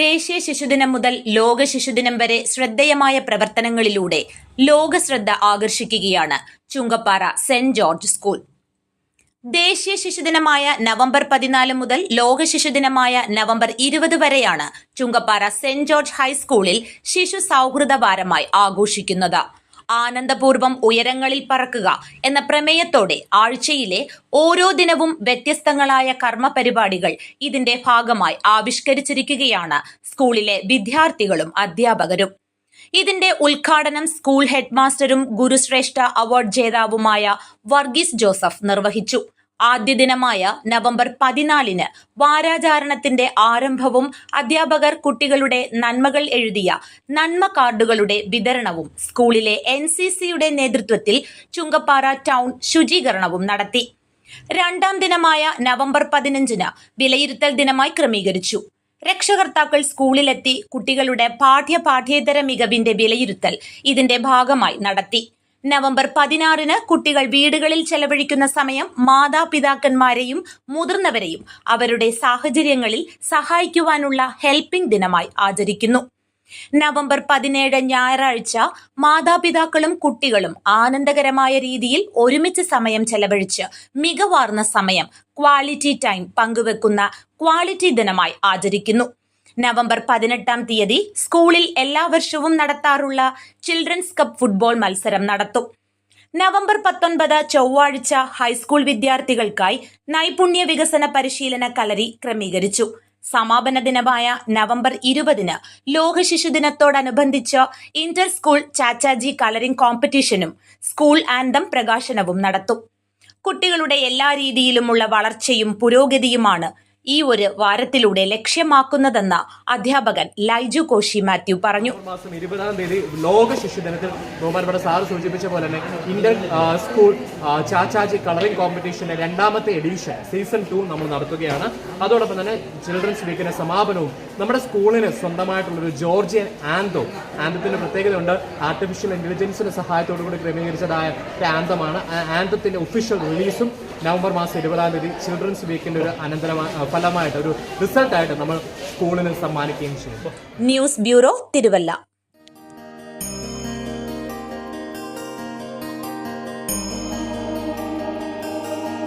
ദേശീയ ശിശുദിനം മുതൽ ലോക ശിശുദിനം വരെ ശ്രദ്ധേയമായ പ്രവർത്തനങ്ങളിലൂടെ ലോക ശ്രദ്ധ ആകർഷിക്കുകയാണ് ചുങ്കപ്പാറ സെന്റ് ജോർജ് സ്കൂൾ. ദേശീയ ശിശുദിനമായ നവംബർ പതിനാല് മുതൽ ലോക ശിശുദിനമായ നവംബർ ഇരുപത് വരെയാണ് ചുങ്കപ്പാറ സെന്റ് ജോർജ് ഹൈസ്കൂളിൽ ശിശു സൗഹൃദ വാരമായി ആഘോഷിക്കുന്നത്. ആനന്ദപൂർവം ഉയരങ്ങളിൽ പറക്കുക എന്ന പ്രമേയത്തോടെ ആഴ്ചയിലെ ഓരോ ദിനവും വ്യത്യസ്തങ്ങളായ കർമ്മ പരിപാടികൾ ഇതിന്റെ ഭാഗമായി ആവിഷ്കരിച്ചിരിക്കുകയാണ് സ്കൂളിലെ വിദ്യാർത്ഥികളും അധ്യാപകരും. ഇതിന്റെ ഉദ്ഘാടനം സ്കൂൾ ഹെഡ്മാസ്റ്ററും ഗുരുശ്രേഷ്ഠ അവാർഡ് ജേതാവുമായ വർഗീസ് ജോസഫ് നിർവഹിച്ചു. ആദ്യ ദിനമായ നവംബർ പതിനാലിന് വാരാചാരണത്തിന്റെ ആരംഭവും അധ്യാപകർ കുട്ടികളുടെ നന്മകൾ എഴുതിയ നന്മ കാർഡുകളുടെ വിതരണവും സ്കൂളിലെ എൻ നേതൃത്വത്തിൽ ചുങ്കപ്പാറ ടൗൺ ശുചീകരണവും നടത്തി. രണ്ടാം ദിനമായ നവംബർ പതിനഞ്ചിന് വിലയിരുത്തൽ ദിനമായി ക്രമീകരിച്ചു. രക്ഷകർത്താക്കൾ സ്കൂളിലെത്തി കുട്ടികളുടെ പാഠ്യ പാഠ്യേതര മികവിന്റെ വിലയിരുത്തൽ ഇതിന്റെ ഭാഗമായി നടത്തി. നവംബർ പതിനാറിന് കുട്ടികൾ വീടുകളിൽ ചെലവഴിക്കുന്ന സമയം മാതാപിതാക്കന്മാരെയും മുതിർന്നവരെയും അവരുടെ സാഹചര്യങ്ങളിൽ സഹായിക്കുവാനുള്ള ഹെൽപ്പിംഗ് ദിനമായി ആചരിക്കുന്നു. നവംബർ പതിനേഴ് ഞായറാഴ്ച മാതാപിതാക്കളും കുട്ടികളും ആനന്ദകരമായ രീതിയിൽ ഒരുമിച്ച് സമയം ചെലവഴിച്ച് മികവാർന്ന സമയം ക്വാളിറ്റി ടൈം പങ്കുവെക്കുന്ന ക്വാളിറ്റി ദിനമായി ആചരിക്കുന്നു. നവംബർ പതിനെട്ടാം തീയതി സ്കൂളിൽ എല്ലാ വർഷവും നടത്താറുള്ള ചിൽഡ്രൻസ് കപ്പ് ഫുട്ബോൾ മത്സരം നടത്തും. നവംബർ പത്തൊൻപത് ചൊവ്വാഴ്ച ഹൈസ്കൂൾ വിദ്യാർത്ഥികൾക്കായി നൈപുണ്യ വികസന പരിശീലന കലരി ക്രമീകരിച്ചു. സമാപന ദിനമായ നവംബർ ഇരുപതിന് ലോക ശിശുദിനത്തോടനുബന്ധിച്ച് ഇന്റർ സ്കൂൾ ചാച്ചാജി കളറിംഗ് കോമ്പറ്റീഷനും സ്കൂൾ ആന്തം പ്രകാശനവും നടത്തും. കുട്ടികളുടെ എല്ലാ രീതിയിലുമുള്ള വളർച്ചയും പുരോഗതിയുമാണ് ഈ ഒരു വാരത്തിലൂടെ ലക്ഷ്യമാക്കുന്നതെന്ന് അധ്യാപകൻ ലൈജു കോശി മാത്യു പറഞ്ഞു. മാസം ഇരുപതാം തീയതി ലോക ശിശുദിനത്തിൽ ബഹുമാനപ്പെട്ട സാർ സൂചിപ്പിച്ച പോലെ തന്നെ ഇന്ത്യൻ സ്കൂൾ ചാച്ചാജി കളറിംഗ് കോമ്പറ്റീഷന്റെ രണ്ടാമത്തെ എഡിഷൻ സീസൺ ടു നമ്മൾ നടത്തുകയാണ്. അതോടൊപ്പം തന്നെ ചിൽഡ്രൻസ് വീക്കിന്റെ സമാപനവും നമ്മുടെ സ്കൂളിന് സ്വന്തമായിട്ടുള്ളൊരു ജോർജിയൻ ആന്തോ ആന്തത്തിന്റെ പ്രത്യേകതയുണ്ട്. ആർട്ടിഫിഷ്യൽ ഇന്റലിജൻസിന്റെ സഹായത്തോടു കൂടി ക്രമീകരിച്ചതായ ആന്തമാണ്. ആന്തത്തിന്റെ ഒഫീഷ്യൽ റിലീസും നവംബർ മാസം ഇരുപതാം തീയതി ചിൽഡ്രൻസ് വീക്കിന്റെ ഒരു അനന്തരമായ ഫലമായിട്ട് ഒരു റിസൾട്ടായിട്ട് നമ്മൾ സ്കൂളിന് സമ്മാനിക്കുകയും ചെയ്യും. News bureau Thiruvalla